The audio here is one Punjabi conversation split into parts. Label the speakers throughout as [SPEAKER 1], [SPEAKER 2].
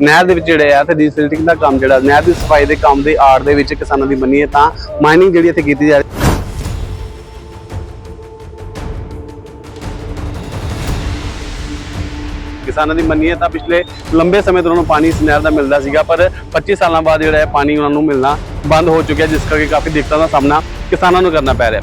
[SPEAKER 1] ਨਹਿਰ ਦੇ ਵਿੱਚ ਜਿਹੜੇ ਆ ਤੇ ਡੀਸਿਲਟਿੰਗ ਦਾ ਕੰਮ ਜਿਹੜਾ, ਨਹਿਰ ਦੀ ਸਫ਼ਾਈ ਦੇ ਕੰਮ ਦੇ ਆੜ ਦੇ ਵਿੱਚ ਕਿਸਾਨਾਂ ਦੀ ਮੰਨੀਏ ਤਾਂ ਮਾਈਨਿੰਗ ਜਿਹੜੀ ਇੱਥੇ ਕੀਤੀ ਜਾ ਰਹੀ ਕਿਸਾਨਾਂ ਦੀ ਮੰਨੀਏ ਤਾਂ ਪਿਛਲੇ ਲੰਬੇ ਸਮੇਂ ਤੋਂ ਉਹਨਾਂ ਨੂੰ ਪਾਣੀ ਇਸ ਨਹਿਰ ਦਾ ਮਿਲਦਾ ਸੀਗਾ, ਪਰ 25 ਸਾਲਾਂ ਬਾਅਦ ਜਿਹੜਾ ਹੈ ਪਾਣੀ ਉਹਨਾਂ ਨੂੰ ਮਿਲਣਾ ਬੰਦ ਹੋ ਚੁੱਕਿਆ, ਜਿਸ ਕਰਕੇ ਕਾਫੀ ਦਿੱਕਤਾਂ ਦਾ ਸਾਹਮਣਾ ਕਿਸਾਨਾਂ ਨੂੰ ਕਰਨਾ ਪੈ ਰਿਹਾ।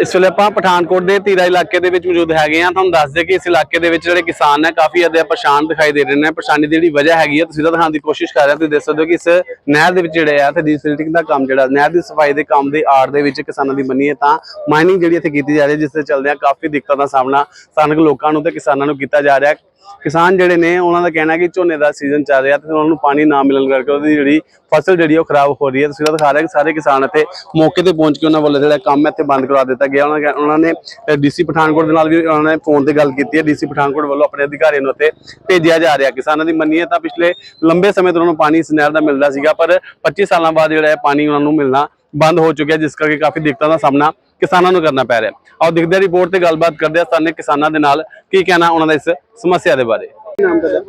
[SPEAKER 1] ਇਸ ਵੇਲੇ ਆਪਾਂ ਪਠਾਨਕੋਟ ਦੇ ਧੀਰਾ ਇਲਾਕੇ ਦੇ ਵਿੱਚ ਮੌਜੂਦ ਹੈਗੇ ਆ ਤੁਹਾਨੂੰ ਦੱਸ ਦਈਏ ਕਿ ਇਸ ਇਲਾਕੇ ਦੇ ਵਿੱਚ ਜਿਹੜੇ ਕਿਸਾਨ ਨੇ, ਕਾਫੀ ਜ਼ਿਆਦਾ ਪਰੇਸ਼ਾਨ ਦਿਖਾਈ ਦੇ ਰਹੇ ਨੇ। ਪਰੇਸ਼ਾਨੀ ਦੀ ਜਿਹੜੀ ਵਜ੍ਹਾ ਹੈਗੀ ਆ, ਤੁਸੀਂ ਤਾਂ ਦਿਖਾਉਣ ਦੀ ਕੋਸ਼ਿਸ਼ ਕਰ ਰਹੇ ਹੋ। ਤੁਸੀਂ ਦੇਖ ਸਕਦੇ ਹੋ ਕਿ ਇਸ ਨਹਿਰ ਦੇ ਵਿੱਚ ਜਿਹੜੇ ਆ ਤੇ ਡੀਸਿਲਟਿੰਗ ਦਾ ਕੰਮ ਜਿਹੜਾ, ਨਹਿਰ ਦੀ ਸਫ਼ਾਈ ਦੇ ਕੰਮ ਦੇ ਆੜ ਦੇ ਵਿੱਚ ਕਿਸਾਨਾਂ ਦੀ ਮੰਨੀਏ ਤਾਂ ਮਾਈਨਿੰਗ ਜਿਹੜੀ ਇੱਥੇ ਕੀਤੀ ਜਾ ਰਹੀ ਹੈ, ਜਿਸ ਦੇ ਚੱਲਦਿਆਂ ਕਾਫੀ ਦਿੱਕਤਾਂ ਦਾ ਸਾਹਮਣਾ ਸਥਾਨਕ ਲੋਕਾਂ ਨੂੰ ਤੇ ਕਿਸਾਨਾਂ ਨੂੰ ਕੀਤਾ ਜਾ ਰਿਹਾ। ਕਿਸਾਨ ਜਿਹੜੇ ਨੇ, ਉਹਨਾਂ ਦਾ ਕਹਿਣਾ ਕਿ ਝੋਨੇ ਦਾ ਸੀਜ਼ਨ ਚੱਲ ਰਿਹਾ ਤੇ ਉਹਨਾਂ ਨੂੰ ਪਾਣੀ ਨਾ ਮਿਲਣ ਕਰਕੇ ਉਹਦੀ ਜਿਹੜੀ ਫਸਲ ਜਿਹੜੀ ਉਹ ਖਰਾਬ ਹੋ ਰਹੀ ਹੈ। ਤੁਸੀਂ ਦਿਖਾ ਰਹੇ ਕਿ ਸਾਰੇ ਕਿਸਾਨ ਇੱਥੇ ਮੌਕੇ ਤੇ ਪਹੁੰਚ ਕੇ ਉਹਨਾਂ ਵੱਲੋਂ ਜਿਹੜਾ ਕੰਮ ਹੈ ਇੱਥੇ ਬੰਦ ਕਰਵਾ ਦਿੱਤਾ ਗਿਆ। ਉਹਨਾਂ ਨੇ ਉਹਨਾਂ ਨੇ ਡੀਸੀ ਪਠਾਨਕੋਟ ਦੇ ਨਾਲ ਵੀ ਉਹਨਾਂ ਨੇ ਫੋਨ ਤੇ ਗੱਲ ਕੀਤੀ ਹੈ। ਡੀਸੀ ਪਠਾਨਕੋਟ ਵੱਲੋਂ ਆਪਣੇ ਅਧਿਕਾਰੀਆਂ ਨੂੰ ਉੱਥੇ ਭੇਜਿਆ ਜਾ ਰਿਹਾ। ਕਿਸਾਨਾਂ ਦੀ ਮੰਨੀਏ ਤਾਂ ਪਿਛਲੇ ਲੰਬੇ ਸਮੇਂ ਤੋਂ ਉਹਨਾਂ ਨੂੰ ਪਾਣੀ ਇਸ ਨਹਿਰ ਦਾ ਮਿਲਦਾ ਸੀਗਾ, ਪਰ 25 ਸਾਲਾਂ ਬਾਅਦ ਜਿਹੜਾ ਹੈ ਪਾਣੀ ਉਹਨਾਂ ਨੂੰ ਮਿਲਣਾ ਬੰਦ ਹੋ ਚੁੱਕਿਆ, ਜਿਸ ਕਰਕੇ ਕਾਫੀ ਦਿੱਕਤਾਂ ਦਾ ਸਾਹਮਣਾ ਕਿਸਾਨਾਂ ਨੂੰ ਕਰਨਾ ਪੈ ਰਿਹਾ। ਆਓ ਦੇਖਦੇ ਹਾਂ ਰਿਪੋਰਟ ਤੇ ਗੱਲਬਾਤ ਕਰਦੇ ਹਾਂ ਸਥਾਨਕ ਕਿਸਾਨਾਂ ਦੇ ਨਾਲ ਕੀ ਕਹਿਣਾ ਉਹਨਾਂ ਦਾ ਇਸ ਸਮੱਸਿਆ ਦੇ ਬਾਰੇ।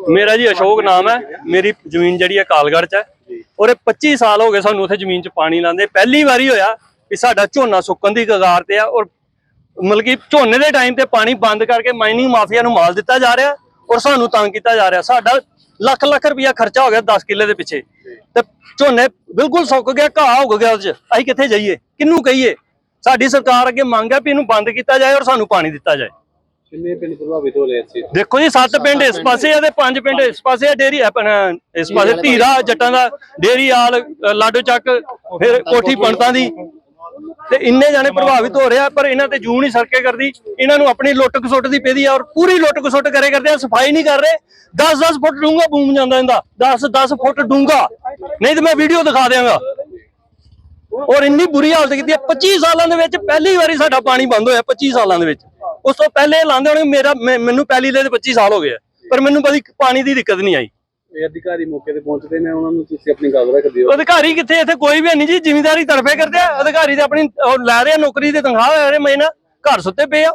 [SPEAKER 2] ਮੇਰਾ ਜੀ ਅਸ਼ੋਕ ਨਾਮ ਹੈ। ਮੇਰੀ ਜ਼ਮੀਨ ਜਿਹੜੀ ਹੈ ਕਾਲਗੜ੍ਹ ਚ ਹੈ। ਔਰ ਇਹ 25 ਸਾਲ ਹੋ ਗਏ ਸਾਨੂੰ ਉੱਥੇ ਜ਼ਮੀਨ 'ਚ ਪਾਣੀ ਲਾਉਂਦੇ। ਪਹਿਲੀ ਵਾਰੀ ਹੋਇਆ ਕਿ ਸਾਡਾ ਝੋਨਾ ਸੁੱਕਣ ਦੀ ਕਗਾਰ ਤੇ ਆ ਔਰ ਮਤਲਬ ਕਿ ਝੋਨੇ ਦੇ ਟਾਈਮ ਤੇ ਪਾਣੀ ਬੰਦ ਕਰਕੇ ਮਾਈਨਿੰਗ ਮਾਫੀਆ ਨੂੰ ਮਾਲ ਦਿੱਤਾ ਜਾ ਰਿਹਾ ਔਰ ਸਾਨੂੰ ਤੰਗ ਕੀਤਾ ਜਾ ਰਿਹਾ। ਸਾਡਾ ਲੱਖ ਲੱਖ ਰੁਪਇਆ ਖਰਚਾ ਹੋ ਗਿਆ 10 ਕਿੱਲੇ ਦੇ ਪਿੱਛੇ। ਤੇ ਝੋਨੇ ਬਿਲਕੁਲ ਸੁੱਕ ਗਿਆ ਘਾਹ ਹੋ ਗਿਆ ਉਹਦੇ 'ਚ। ਅਸੀਂ ਕਿੱਥੇ ਜਾਈਏ? ਕਿਹਨੂੰ ਕਹੀਏ? ਸਾਡੀ ਸਰਕਾਰ ਅੱਗੇ ਮੰਗ ਹੈ ਵੀ ਇਹਨੂੰ ਬੰਦ ਕੀਤਾ ਜਾਏ ਔਰ ਸਾਨੂੰ ਪਾਣੀ ਦਿੱਤਾ ਜਾਏ।
[SPEAKER 1] ਕਿੰਨੇ ਪਿੰਡ ਪ੍ਰਭਾਵਿਤ ਹੋ ਰਹੇ ਇਸ ਚੀਜ਼
[SPEAKER 2] ਦੇਖੋ ਜੀ ਸੱਤ ਪਿੰਡ ਇਸ ਪਾਸੇ ਆ ਤੇ ਪੰਜ ਪਿੰਡ ਇਸ ਪਾਸੇ ਆ ਡੇਰੀ ਆਪਣਾ ਇਸ ਪਾਸੇ ਧੀਰਾ ਜੱਟਾਂ ਦਾ ਡੇਰੀ ਆਲ ਲਾਡੋ ਚੱਕ ਫਿਰ ਕੋਠੀ ਪੰਡਤਾਂ ਦੀ। ਤੇ ਇੰਨੇ ਜਾਣੇ ਪ੍ਰਭਾਵਿਤ ਹੋ ਰਿਹਾ ਪਰ ਇਹਨਾਂ ਤੇ ਜੂਨ ਹੀ ਸਰਕੇ ਕਰਦੀ। ਇਹਨਾਂ ਨੂੰ ਆਪਣੀ ਲੁੱਟ ਖਸੁੱਟ ਦੀ ਪੈਦੀ ਆ ਔਰ ਪੂਰੀ ਲੁੱਟ ਖਸੁੱਟ ਕਰੇ ਕਰਦੇ ਆ ਸਫ਼ਾਈ ਨਹੀਂ ਕਰ ਰਹੇ। 10-10 ਫੁੱਟ ਡੂੰਗਾ ਬੂਮ ਜਾਂਦਾ ਇਹਦਾ। 10-10 ਫੁੱਟ ਡੂੰਗਾ ਨਹੀਂ ਤੇ ਮੈਂ ਵੀਡੀਓ ਦਿਖਾ ਦਿਆਂਗਾ। ਔਰ ਇੰਨੀ ਬੁਰੀ ਹਾਲਤ ਕੀਤੀ ਹੈ। 25 ਸਾਲਾਂ ਦੇ ਵਿੱਚ ਪਹਿਲੀ ਵਾਰੀ ਸਾਡਾ ਪਾਣੀ ਬੰਦ ਹੋਇਆ 25 ਸਾਲਾਂ ਦੇ ਵਿੱਚ। ਉਸ ਤੋਂ ਪਹਿਲੇ ਲਾਉਂਦੇ ਹੋਣੇ ਮੇਰਾ ਮੈਨੂੰ ਪਹਿਲੀ ਲੈ 25 ਸਾਲ ਹੋ ਗਏ। ਪਰ ਮੈਨੂੰ ਕਦੀ ਪਾਣੀ ਦੀ ਦਿੱਕਤ ਨਹੀਂ ਆਈ।
[SPEAKER 1] ਇਹ ਅਧਿਕਾਰੀ ਮੌਕੇ ਤੇ ਪਹੁੰਚਦੇ ਨੇ ਉਹਨਾਂ ਨੂੰ ਤੁਸੀਂ ਆਪਣੀ ਗੱਲ ਰੱਖਦੇ ਹੋ
[SPEAKER 2] ਅਧਿਕਾਰੀ ਕਿੱਥੇ? ਇੱਥੇ ਕੋਈ ਵੀ ਨਹੀਂ ਜੀ ਜ਼ਿਮੀਂਦਾਰੀ ਤਰਫੇ ਕਰਦੇ ਆ। ਅਧਿਕਾਰੀ ਤੇ ਆਪਣੀ ਲੈ ਰਹੇ ਨੌਕਰੀ ਦੀ ਤਨਖਾਹ ਲੈ ਰਹੇ ਮਹੀਨਾ ਘਰ ਸੁੱਤੇ ਪਏ ਆ।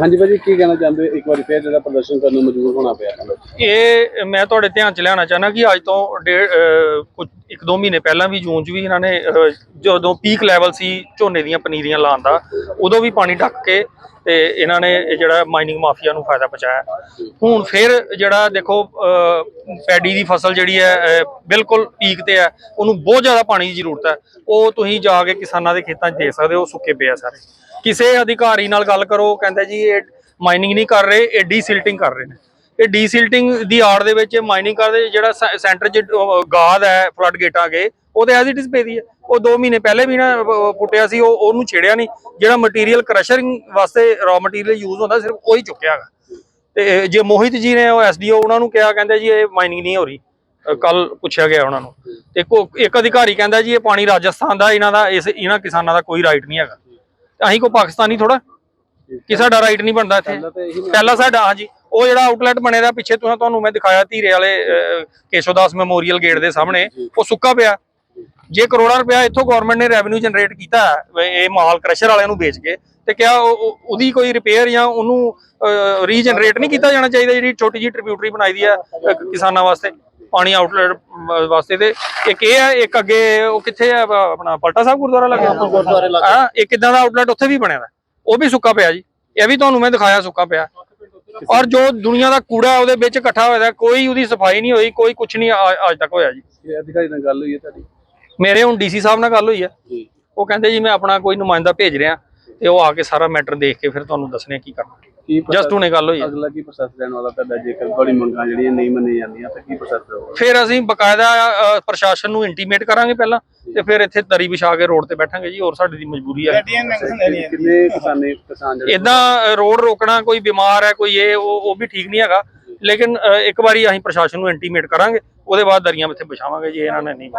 [SPEAKER 1] ਹਾਂਜੀ ਭਾਜੀ ਕੀ ਕਹਿਣਾ ਚਾਹੁੰਦੇ? ਹੋ ਇੱਕ ਵਾਰੀ ਫੇਰ ਜਿਹੜਾ ਪ੍ਰਦਰਸ਼ਨ ਕਰਨ ਨੂੰ ਮਜਬੂਰ ਹੋਣਾ ਪਿਆ। ਤੁਹਾਨੂੰ
[SPEAKER 3] ਇਹ ਮੈਂ ਤੁਹਾਡੇ ਧਿਆਨ ਚ ਲਿਆਉਣਾ ਚਾਹਨਾ ਕਿ ਅੱਜ ਤੋਂ ਡੇਢ ਅਹ, ਕੁਝ ਇੱਕ ਦੋ ਮਹੀਨੇ ਪਹਿਲਾਂ ਵੀ ਜੂਨ ਚ ਵੀ ਇਹਨਾਂ ਨੇ ਅਹ, ਜਦੋਂ ਪੀਕ ਲੈਵਲ ਸੀ ਝੋਨੇ ਦੀਆਂ ਪਨੀਰੀਆਂ ਲਾਉਣ ਦਾ ਉਦੋਂ ਵੀ ਪਾਣੀ ਢੱਕ ਕੇ ਤੇ ਇਹਨਾਂ ਨੇ ਇਹ ਜਿਹੜਾ ਮਾਈਨਿੰਗ ਮਾਫੀਆ ਨੂੰ ਫਾਇਦਾ ਪਹੁੰਚਾਇਆ। ਹੁਣ ਫਿਰ ਜਿਹੜਾ ਦੇਖੋ ਅਹ, ਪੈਡੀ ਦੀ ਫਸਲ ਜਿਹੜੀ ਹੈ ਅਹ, ਬਿਲਕੁਲ ਪੀਕ ਤੇ ਹੈ ਉਹਨੂੰ ਬਹੁਤ ਜ਼ਿਆਦਾ ਪਾਣੀ ਦੀ ਜ਼ਰੂਰਤ ਹੈ। ਉਹ ਤੁਸੀਂ ਜਾ ਕੇ ਕਿਸਾਨਾਂ ਦੇ ਖੇਤਾਂ 'ਚ ਦੇਖ ਸਕਦੇ ਹੋ ਸੁੱਕੇ ਪਏ ਆ ਸਾਰੇ। ਕਿਸੇ ਅਧਿਕਾਰੀ ਨਾਲ ਗੱਲ ਕਰੋ ਕਹਿੰਦਾ ਜੀ, ਇਹ ਮਾਈਨਿੰਗ ਨਹੀਂ ਕਰ ਰਹੇ, ਇਹ ਡੀਸਿਲਟਿੰਗ ਕਰ ਰਹੇ ਨੇ। ਇਹ ਡੀਸਿਲਟਿੰਗ ਦੀ ਆੜ ਦੇ ਵਿੱਚ ਮਾਈਨਿੰਗ ਕਰਦੇ, ਜਿਹੜਾ ਸੈਂਟਰ 'ਚ ਗਾਦ ਹੈ ਫਲੱਡ ਗੇਟਾਂ ਅਗੇ, ਉਹ ਤੇ ਐਜ਼ ਇਟ ਇਜ਼ ਪਈ ਹੈ ਉਹ 2 ਮਹੀਨੇ ਪਹਿਲੇ ਵੀ ਨਾ ਪੁੱਟਿਆ ਸੀ, ਉਹ, ਉਹਨੂੰ ਛੇੜਿਆ ਨਹੀਂ। ਜਿਹੜਾ ਮਟੀਰੀਅਲ ਕ੍ਰਸ਼ਰਿੰਗ ਵਾਸਤੇ ਰਾ ਮਟੀਰੀਅਲ ਯੂਜ਼ ਹੁੰਦਾ, ਸਿਰਫ ਉਹੀ ਚੁੱਕਿਆ ਹੈਗਾ। ਤੇ ਜੇ ਮੋਹਿਤ ਜੀ ਨੇ ਉਹ ਐਸਡੀਓ ਉਹਨਾਂ ਨੂੰ ਕਿਹਾ, ਕਹਿੰਦੇ ਜੀ, ਇਹ ਮਾਈਨਿੰਗ ਨਹੀਂ ਹੋ ਰਹੀ। ਕੱਲ ਪੁੱਛਿਆ ਗਿਆ ਉਹਨਾਂ ਨੂੰ। ਤੇ ਕੋ- ਇੱਕ ਅਧਿਕਾਰੀ ਕਹਿੰਦਾ ਜੀ, ਇਹ ਪਾਣੀ ਰਾਜਸਥਾਨ ਦਾ, ਇਹਨਾਂ ਦਾ, ਇਸ, ਇਹਨਾਂ ਕਿਸਾਨਾਂ ਦਾ ਕੋਈ ਰਾਈਟ ਨਹੀਂ ਹੈਗਾ। ਅਸੀਂ ਕੋ ਪਾਕਿਸਤਾਨੀ ਥੋੜਾ ਕਿ ਸਾਡਾ ਰਾਈਟ ਨਹੀਂ ਬਣਦਾ ਇੱਥੇ। ਪਹਿਲਾ ਸਾਡਾ ਹਾਂਜੀ ਉਹ ਜਿਹੜਾ ਆਊਟਲੈਟ ਬਣੇ ਦਾ ਪਿੱਛੇ ਤੁਸੀਂ ਤੁਹਾਨੂੰ ਮੈਂ ਦਿਖਾਇਆ ਧੀਰੇ ਵਾਲੇ ਅਹ, ਕੇਸ਼ਵਦਾਸ ਮੈਮੋਰੀਅਲ ਗੇਟ ਦੇ ਸਾਹਮਣੇ। ਉਹ ਸੁੱਕਾ ਪਿਆ। ਜੇ ਕਰੋੜਾਂ ਰੁਪਇਆ ਇੱਥੋਂ ਗਵਰਨਮੈਂਟ ਨੇ ਰੈਵਨਿਊ ਜਨਰੇਟ ਕੀਤਾ ਇਹ ਮਾਲ ਕ੍ਰਸ਼ਰ ਵਾਲਿਆਂ ਨੂੰ ਵੇਚ ਕੇ ਤੇ ਉਹ- ਉਹਦੀ ਕੋਈ ਰਿਪੇਅਰ ਜਾਂ ਉਹਨੂੰ ਰੀਜਨਰੇਟ ਨਹੀਂ ਕੀਤਾ ਜਾਣਾ ਚਾਹੀਦਾ ਜਿਹੜੀ ਛੋਟੀ ਜਿਹੀ ਟ੍ਰਿਬਿਊਟਰੀ ਬਣਾਈ ਦੀ ਅਹ, ਕਿਸਾਨਾਂ ਵਾਸਤੇ ਪਾਣੀ ਆਊਟਲੈਟ ਵਾਸਤੇ ਤੇ ਇੱਕ ਇਹ ਹੈ ਇੱਕ ਅੱਗੇ ਉਹ ਕਿੱਥੇ ਹੈ ਬ- ਆਪਣਾ ਪਲਟਾ ਸਾਹਿਬ ਗੁਰਦੁਆਰਾ ਲੱਗਿਆ ਗੁਰਦੁਆਰੇ ਲੱਗਾ। ਹਾਂ ਇੱਕ ਇਦਾਂ ਦਾ ਆਊਟਲੈਟ ਉੱਥੇ ਵੀ ਬਣਿਆ ਉਹ ਵੀ ਸੁੱਕਾ ਪਿਆ ਜੀ। ਇਹ ਵੀ ਤੁਹਾਨੂੰ ਮੈਂ ਦਿਖਾਇਆ ਸੁੱਕਾ ਪਿਆ। ਔਰ ਜੋ ਦੁਨੀਆ ਦਾ ਕੂੜਾ ਉਹਦੇ ਵਿੱਚ ਇਕੱਠਾ ਹੋਇਆ ਕੋਈ ਉਹਦੀ ਸਫ਼ਾਈ ਨਹੀਂ ਹੋਈ ਕੋਈ ਕੁਝ ਨਹੀਂ ਅੱਜ ਤੱਕ ਹੋਇਆ ਜੀ।
[SPEAKER 1] ਅਧਿਕਾਰੀ ਨਾਲ ਗੱਲ ਹੋਈ ਹੈ ਤੁਹਾਡੀ?
[SPEAKER 3] ਮੇਰੇ ਹੁਣ ਡੀਸੀ ਸਾਹਿਬ ਨਾਲ ਗੱਲ ਹੋਈ ਹੈ। ਉਹ ਕਹਿੰਦੇ ਜੀ ਮੈਂ ਆਪਣਾ ਕੋਈ ਨੁਮਾਇੰਦਾ ਭੇਜ ਰਿਹਾ ਤੇ ਉਹ ਆ ਕੇ ਸਾਰਾ ਮੈਟਰ ਦੇਖ ਕੇ ਫਿਰ ਤੁਹਾਨੂੰ ਦੱਸਣੇ ਕੀ ਕਰਨਾ।
[SPEAKER 1] ਕੀ
[SPEAKER 3] ਜਸਟ ਹੁਣੇ ਗੱਲ ਹੋਈ ਹੈ।
[SPEAKER 1] ਅਗਲਾ ਕੀ ਪ੍ਰੋਸੈਸ ਰਹਿਣ ਵਾਲਾ ਤੁਹਾਡਾ? ਜੇਕਰ ਤੁਹਾਡੀ ਮੰਗਾਂ ਜਿਹੜੀਆਂ ਨਹੀਂ ਮੰਨੀਆਂ ਜਾਂਦੀਆਂ ਤਾਂ ਕੀ ਪ੍ਰੋਸੈਸ ਰਹੂਗਾ
[SPEAKER 3] ਫਿਰ ਅਸੀਂ ਬਕਾਇਦਾ ਅ, ਪ੍ਰਸ਼ਾਸਨ ਨੂੰ ਇੰਟੀਮੇਟ ਕਰਾਂਗੇ ਪਹਿਲਾਂ ਤੇ ਫਿਰ ਇੱਥੇ ਦਰੀ ਵਿਛਾ ਕੇ ਰੋਡ ਤੇ ਬੈਠਾਂਗੇ ਜੀ ਹੋਰ ਸਾਡੀ ਦੀ ਮਜਬੂਰੀ ਹੈ।
[SPEAKER 1] ਕਿੰਨੇ ਕਿਸਾਨੇ ਕਿਸਾਨ ਜਿਹੜੇ
[SPEAKER 3] ਇਦਾਂ ਰੋਡ ਰੋਕਣਾ ਕੋਈ ਬਿਮਾਰ ਹੈ ਕੋਈ ਇਹ ਉਹ ਉਹ ਵੀ ਠੀਕ ਨਹੀਂ ਹੈਗਾ। ਲੇਕਿਨ ਅ, ਇੱਕ ਵਾਰੀ ਅਸੀਂ ਪ੍ਰਸ਼ਾਸਨ ਨੂੰ ਇੰਟੀਮੇਟ ਕਰਾਂਗੇ ਉਹਦੇ ਬਾਅਦ ਦਰੀਆਂ ਇੱਥੇ ਵਿਛਾਵਾਂਗੇ ਜੀ ਇਹਨਾਂ ਨੇ ਨਹੀਂ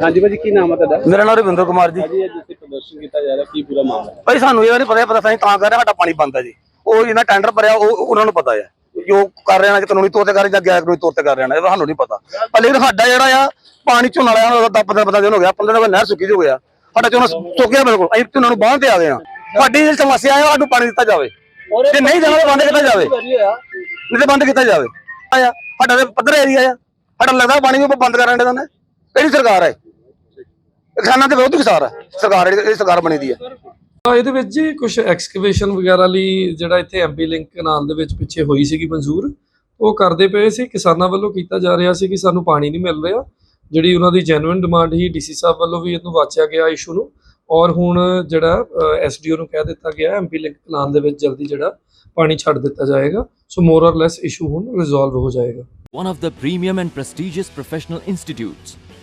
[SPEAKER 1] ਹਾਂਜੀ ਭਾਜੀ ਕੀ ਨਾਮ ਹੈ ਤੁਹਾਡਾ?
[SPEAKER 4] ਮੇਰਾ ਨਾਮ ਰਵਿੰਦਰ ਕੁਮਾਰ ਜੀ।
[SPEAKER 1] ਜੀ ਅੱਜ ਇੱਥੇ ਪ੍ਰਦਰਸ਼ਨ ਕੀਤਾ ਜਾ ਰਿਹਾ ਕੀ ਪੂਰਾ ਮਾਮਲਾ ਹੈ?
[SPEAKER 4] ਭਾਈ ਸਾਨੂੰ ਇਹ ਨਹੀਂ ਪਤਾ ਪਤਾ ਅਸੀਂ ਤਾਂ ਕਰ ਰਹੇ ਹਾਂ, ਸਾਡਾ ਪਾਣੀ ਬੰਦ ਹੈ ਜੀ। ਉਹ ਜਿਹਨਾਂ ਟੈਂਡਰ ਭਰਿਆ ਉਹ ਉਹਨਾਂ ਨੂੰ ਪਤਾ ਹੈ। ਕਿ ਉਹ ਕਰ ਰਹੇ ਨੇ ਕਾਨੂੰਨੀ ਤੌਰ ਤੇ ਕਰ ਰਹੇ ਜਾਂ ਗੈਰ ਕਾਨੂੰਨੀ ਤੌਰ ਤੇ ਕਰ ਰਹੇ ਨੇ ਇਹ ਸਾਨੂੰ ਨਹੀਂ ਪਤਾ। ਪਰ ਲੇਕਿਨ ਸਾਡਾ ਜਿਹੜਾ ਆ ਪਾਣੀ ਝੋਨਾ ਵਾਲਿਆਂ ਨੂੰ ਤਾਂ 15 15 ਦਿਨ ਹੋ ਗਿਆ 15 ਦਿਨ ਹੋ ਗਏ ਨਹਿਰ ਸੁੱਕੀ ਹੋ ਗਿਆ। ਸਾਡਾ ਝੋਨਾ ਸੁੱਕਿਆ ਬਿਲਕੁਲ। ਅਸੀਂ ਝੋਨਾ ਨੂੰ ਬਾਂਹ ਤੇ ਆ ਗਏ ਆ ਸਾਡੀ ਜਿਹੜੀ ਸਮੱਸਿਆ ਹੈ ਸਾਨੂੰ ਪਾਣੀ ਦਿੱਤਾ ਜਾਵੇ। ਜੇ ਨਹੀਂ ਤਾਂ ਬੰਦ ਕੀਤਾ ਜਾਵੇ। ਨਹੀਂ ਤੇ ਬੰਦ ਕੀਤਾ ਜਾਵੇ। ਆਇਆ ਸਾਡਾ ਤੇ ਪੱਧਰ ਏਰੀਆ ਆ। ਸਾਡਾ ਲੱਗਦਾ ਪਾਣੀ ਵੀ ਬੰਦ ਕਰਨ ਦੇ ਨੇ। ਕਿਹੜੀ ਸਰਕਾਰ ਹੈ? ਕਿਸਾਨਾਂ ਦੇ ਵਿਰੋਧ ਕਿਸਾਰ ਹੈ। ਸਰਕਾਰ ਜਿਹੜੀ ਸਰਕਾਰ ਬਣੀ ਦੀ ਹੈ।
[SPEAKER 5] ਤਾਂ ਇਹਦੇ ਵਿੱਚ ਜੀ ਕੁਝ ਐਕਸਕੇਵੇਸ਼ਨ ਵਗੈਰਾ ਲਈ ਜਿਹੜਾ ਇੱਥੇ ਐਮਪੀ ਲਿੰਕ ਕਨਾਲ ਦੇ ਵਿੱਚ ਪਿੱਛੇ ਹੋਈ ਸੀਗੀ ਮਨਜ਼ੂਰ ਉਹ ਕਰਦੇ ਪਏ ਸੀ। ਕਿਸਾਨਾਂ ਵੱਲੋਂ ਕੀਤਾ ਜਾ ਰਿਹਾ ਸੀ ਕਿ ਸਾਨੂੰ ਪਾਣੀ ਨਹੀਂ ਮਿਲ ਰਿਹਾ। ਜਿਹੜੀ ਉਹਨਾਂ ਦੀ ਜੈਨੂਇਨ ਡਿਮਾਂਡ ਹੀ ਡੀਸੀ ਸਾਹਿਬ ਵੱਲੋਂ ਵੀ ਇਹਨੂੰ ਵਾਚਿਆ ਗਿਆ ਇਸ਼ੂ ਨੂੰ। ਔਰ ਹੁਣ ਜਿਹੜਾ ਐਸਡੀਓ ਨੂੰ ਕਹਿ ਦਿੱਤਾ ਗਿਆ ਐਮਪੀ ਲਿੰਕ ਕਨਾਲ ਦੇ ਵਿੱਚ ਜਲਦੀ ਜਿਹੜਾ ਪਾਣੀ ਛੱਡ ਦਿੱਤਾ ਜਾਏਗਾ। ਸੋ ਮੋਰ ਔਰ ਲੈਸ ਇਸ਼ੂ ਹੁਣ ਰਿਜ਼ੋਲਵ ਹੋ ਜਾਏਗਾ।
[SPEAKER 6] One of the premium and prestigious professional institutes,